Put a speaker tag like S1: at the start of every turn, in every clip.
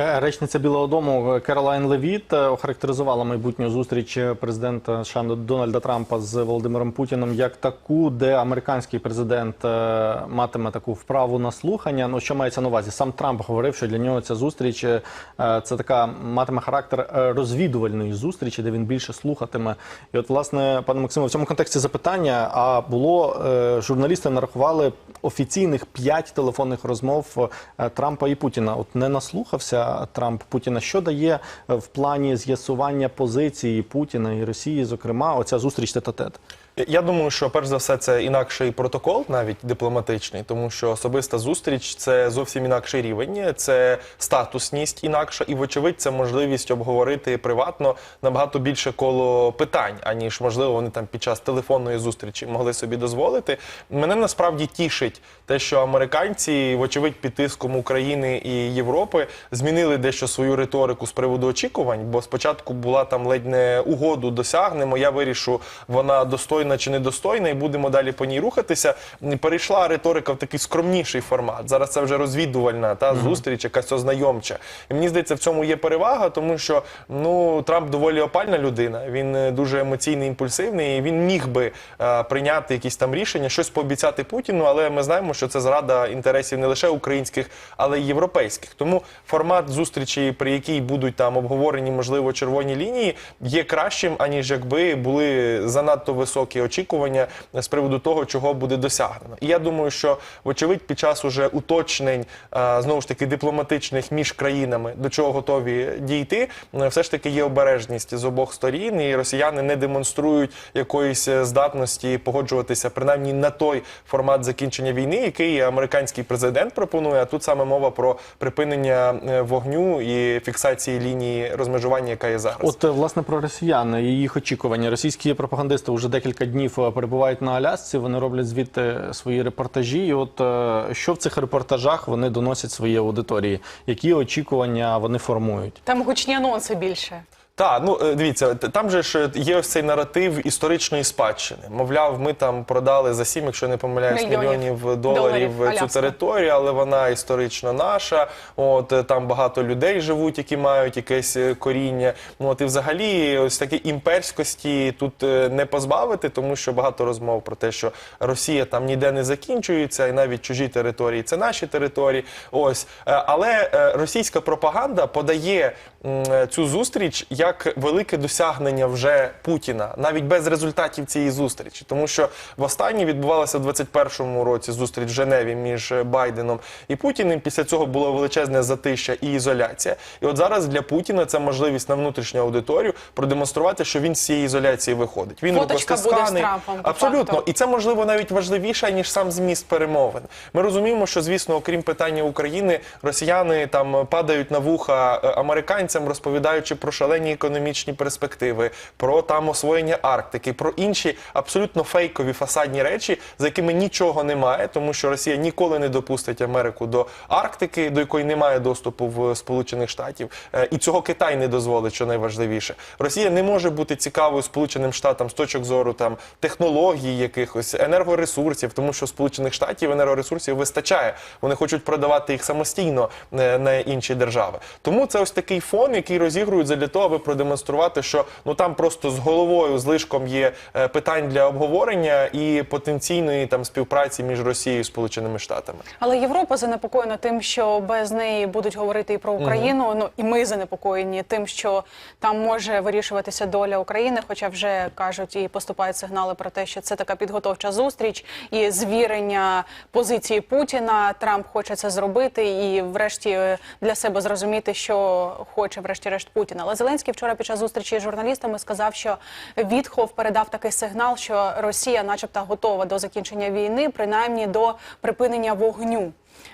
S1: Е, Речниця Білого Дому Керолайн Левіт е, охарактеризувала майбутню зустріч президента США Дональда Трампа з Володимиром Путіним як таку, де американський президент е, матиме таку вправу на слухання. Ну що мається на увазі? Сам Трамп говорив, що для нього ця зустріч е, це така матиме характер е, розвідувальної зустрічі, де він більше слухатиме. І от, власне, пане Максиме, в цьому контексті запитання: а було е, журналісти нарахували офіційних п'ять телефонних розмов е, Трампа і Путіна. От не наслухався Трамп Путіна. Що дає е, в плані з'ясування позиції Путіна і Росії, зокрема, оця зустріч тет-а-тет?
S2: Я думаю, що перш за все це інакший протокол, навіть дипломатичний, тому що особиста зустріч це зовсім інакший рівень, це статусність інакша, і вочевидь, це можливість обговорити приватно набагато більше коло питань, аніж можливо вони там під час телефонної зустрічі могли собі дозволити. Мене насправді тішить те, що американці, вочевидь, під тиском України і Європи змінили дещо свою риторику з приводу очікувань, бо спочатку була там ледь не угоду досягнемо. Я вирішу, вона достойна чи недостойна, і будемо далі по ній рухатися. Перейшла риторика в такий скромніший формат. Зараз це вже розвідувальна та зустріч, якась ознайомча. І мені здається, в цьому є перевага, тому що ну Трамп доволі опальна людина. Він е, дуже емоційний, імпульсивний. і Він міг би е, прийняти якісь там рішення, щось пообіцяти Путіну, але ми знаємо, що це зрада інтересів не лише українських, але й європейських. Тому формат зустрічі, при якій будуть там обговорені, можливо, червоні лінії, є кращим, аніж якби були занадто високі очікування з приводу того, чого буде досягнено. І я думаю, що вочевидь під час уже уточнень е, знову ж таки дипломатичних між країнами, до чого готові дійти, е, все ж таки є обережність з обох сторін, і росіяни не демонструють якоїсь е, здатності погоджуватися принаймні на той формат закінчення війни, який американський президент пропонує. А тут саме мова про припинення вогню і фіксації лінії розмежування, яка є зараз.
S1: От власне про росіян і їх очікування. Російські пропагандисти вже декілька днів е, перебувають на Алясці. Вони роблять звідти свої репортажі. І от е, що в цих репортажах вони доносять своїй аудиторії? Які очікування вони формують?
S3: Там гучні анонси більше.
S2: Так, ну е, дивіться, там же ж є ось цей наратив історичної спадщини. Мовляв, ми там продали за сім, якщо не помиляюсь,
S3: Мільйонів
S2: мільйонів доларів,
S3: доларів
S2: цю територію, але вона історично наша. От е, там багато людей живуть, які мають якесь е, коріння. Ну от і взагалі, ось такі імперськості тут е, не позбавити, тому що багато розмов про те, що Росія там ніде не закінчується, і навіть чужі території це наші території. Ось Е, але е, російська пропаганда подає е, цю зустріч як велике досягнення вже Путіна, навіть без результатів цієї зустрічі, тому що востаннє відбувалася в 21-му році зустріч в Женеві між Байденом і Путіним. Після цього було величезне затища і ізоляція. І от зараз для Путіна це можливість на внутрішню аудиторію продемонструвати, що він з цієї ізоляції виходить. Він
S3: Фоточка буде з
S2: рукостисканий.
S3: Трампом,
S2: абсолютно, і це можливо навіть важливіше ніж сам зміст перемовин. Ми розуміємо, що звісно, окрім питання України, росіяни там падають на вуха е, американцям, розповідаючи про шалені економічні перспективи, про там освоєння Арктики, про інші абсолютно фейкові фасадні речі, за якими нічого немає, тому що Росія ніколи не допустить Америку до Арктики, до якої немає доступу в Сполучених Штатів, Е, і цього Китай не дозволить, що найважливіше. Росія не може бути цікавою Сполученим Штатам з точок зору там технологій, якихось енергоресурсів, тому що Сполучених Штатів енергоресурсів вистачає. Вони хочуть продавати їх самостійно е, на інші держави. Тому це ось такий фон, який розігрують для того, аби продемонструвати, що ну там просто з головою злишком є е, питань для обговорення і потенційної там співпраці між Росією і Сполученими Штатами.
S3: Але Європа занепокоєна тим, що без неї будуть говорити і про Україну. Ну і ми занепокоєні тим, що там може вирішуватися доля України. Хоча вже кажуть і поступають сигнали про те, що це така підготовча зустріч і звірення позиції Путіна. Трамп хоче це зробити і, врешті, е, для себе зрозуміти, що хоче, врешті-решт, Путін. Але Зеленський вчора під час зустрічі з журналістами сказав, що Вітхов передав такий сигнал, що Росія, начебто, готова до закінчення війни, принаймні до припинення вогню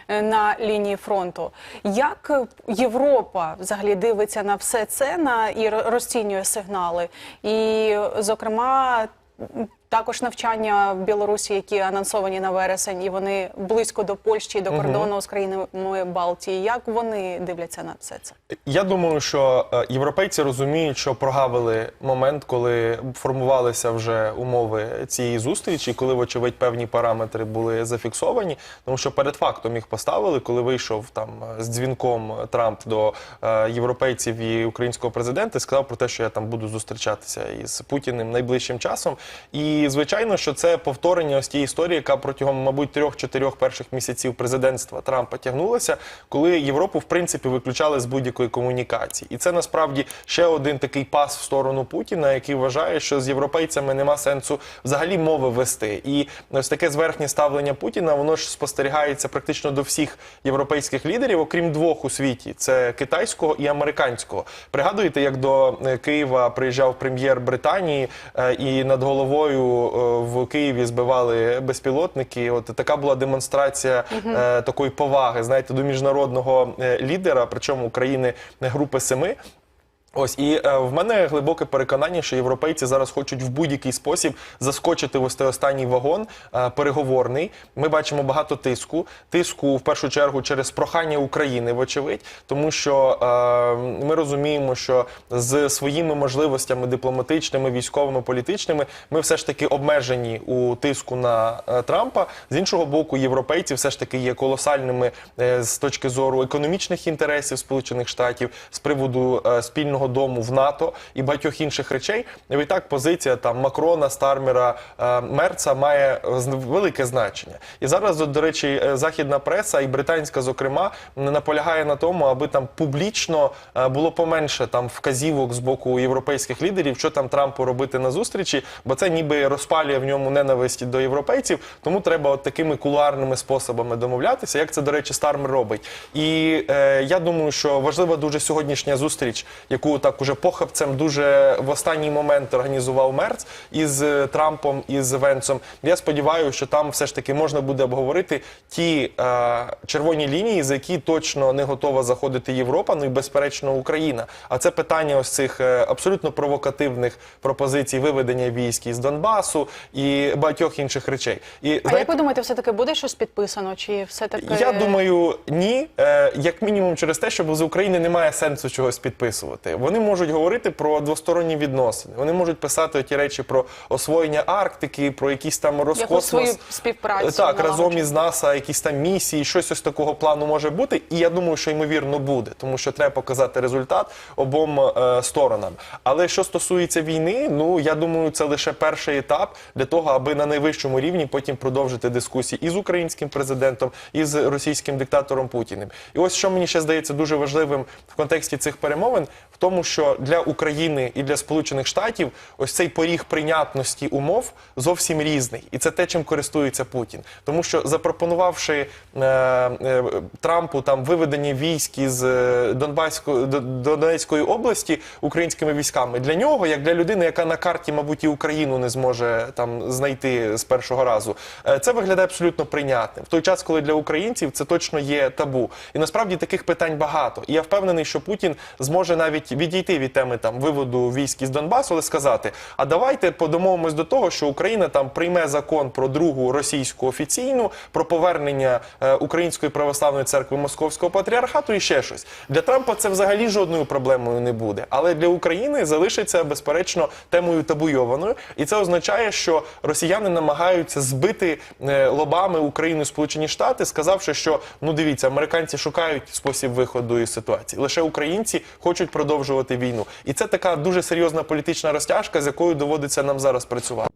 S3: е, на лінії фронту. Як Європа взагалі дивиться на все це на і розцінює сигнали? І, зокрема, Також навчання в Білорусі, які анонсовані на вересень, і вони близько до Польщі, до кордону з країнами Балтії. Як вони дивляться на все це?
S2: Я думаю, що е, європейці розуміють, що прогавили момент, коли формувалися вже умови цієї зустрічі, коли, вочевидь, певні параметри були зафіксовані. Тому що перед фактом їх поставили, коли вийшов там е, з дзвінком Трамп до е, європейців і українського президента, і сказав про те, що я там буду зустрічатися із Путіним найближчим часом. І звичайно, що це повторення ось тієї історії, яка протягом, мабуть, трьох-чотирьох перших місяців президентства Трампа тягнулася, коли Європу в принципі виключали з будь-якої комунікації. І це насправді ще один такий пас в сторону Путіна, який вважає, що з європейцями нема сенсу взагалі мови вести. І ось таке зверхнє ставлення Путіна, воно ж спостерігається практично до всіх європейських лідерів, окрім двох у світі: це китайського і американського. Пригадуєте, як до е, Києва приїжджав прем'єр Британії е, і над головою в Києві збивали безпілотники. От така була демонстрація е, такої поваги, знаєте, до міжнародного е, лідера, причому країни е, групи семи. Ось і е, в мене глибоке переконання, що європейці зараз хочуть в будь-який спосіб заскочити в ось той останній вагон е, переговорний. Ми бачимо багато тиску. Тиску в першу чергу через прохання України, вочевидь, тому що е, ми розуміємо, що з своїми можливостями дипломатичними, військовими, політичними ми все ж таки обмежені у тиску на е, Трампа. З іншого боку, європейці все ж таки є колосальними е, з точки зору економічних інтересів Сполучених Штатів з приводу е, спільного дому в НАТО і багатьох інших речей. І так позиція там Макрона, Стармера, е, Мерца має велике значення. І зараз, до речі, е, західна преса і британська, зокрема, наполягає на тому, аби там публічно е, було поменше там вказівок з боку європейських лідерів, що там Трампу робити на зустрічі, бо це ніби розпалює в ньому ненависть до європейців. Тому треба от такими кулуарними способами домовлятися, як це, до речі, Стармер робить. І е, я думаю, що важлива дуже сьогоднішня зустріч, яку так уже похабцем дуже в останній момент організував Мерц із е, Трампом із Венцом. Я сподіваюся, що там все ж таки можна буде обговорити ті е, червоні лінії, за які точно не готова заходити Європа, ну і безперечно Україна. А це питання ось цих е, абсолютно провокативних пропозицій виведення військ із Донбасу і багатьох інших речей. І
S3: А як ви думаєте, все таки буде щось підписано? Чи все таки
S2: я думаю, ні. Е, як мінімум, через те, що з України немає сенсу чогось підписувати. Вони можуть говорити про двосторонні відносини. Вони можуть писати ті речі про освоєння Арктики, про якісь там
S3: якусь свою співпрацю
S2: Так, разом із НАСА, якісь там місії, щось ось такого плану може бути. І я думаю, що ймовірно буде, тому що треба показати результат обом е, сторонам. Але що стосується війни, ну я думаю, це лише перший етап для того, аби на найвищому рівні потім продовжити дискусії і з українським президентом, і з російським диктатором Путіним. І ось що мені ще здається дуже важливим в контексті цих перемовин, в тому, що для України і для Сполучених Штатів ось цей поріг прийнятності умов зовсім різний, і це те, чим користується Путін, тому що запропонувавши е, е, Трампу там виведення військ із е, Донбаської Донецької області українськими військами для нього, як для людини, яка на карті, мабуть, і Україну не зможе там знайти з першого разу, е, це виглядає абсолютно прийнятним. В той час, коли для українців це точно є табу, і насправді таких питань багато. І я впевнений, що Путін зможе навіть відійти від теми там виводу військ із Донбасу, але сказати: а давайте подумовимось до того, що Україна там прийме закон про другу російську офіційну, про повернення е, Української православної церкви Московського патріархату і ще щось. Для Трампа це взагалі жодною проблемою не буде. Але для України залишиться безперечно темою табуйованою, і це означає, що росіяни намагаються збити е, лобами Україну Сполучені Штати, сказавши, що ну дивіться, американці шукають спосіб виходу із ситуації. Лише українці хочуть продовжувати війну, і це така дуже серйозна політична розтяжка, з якою доводиться нам зараз працювати.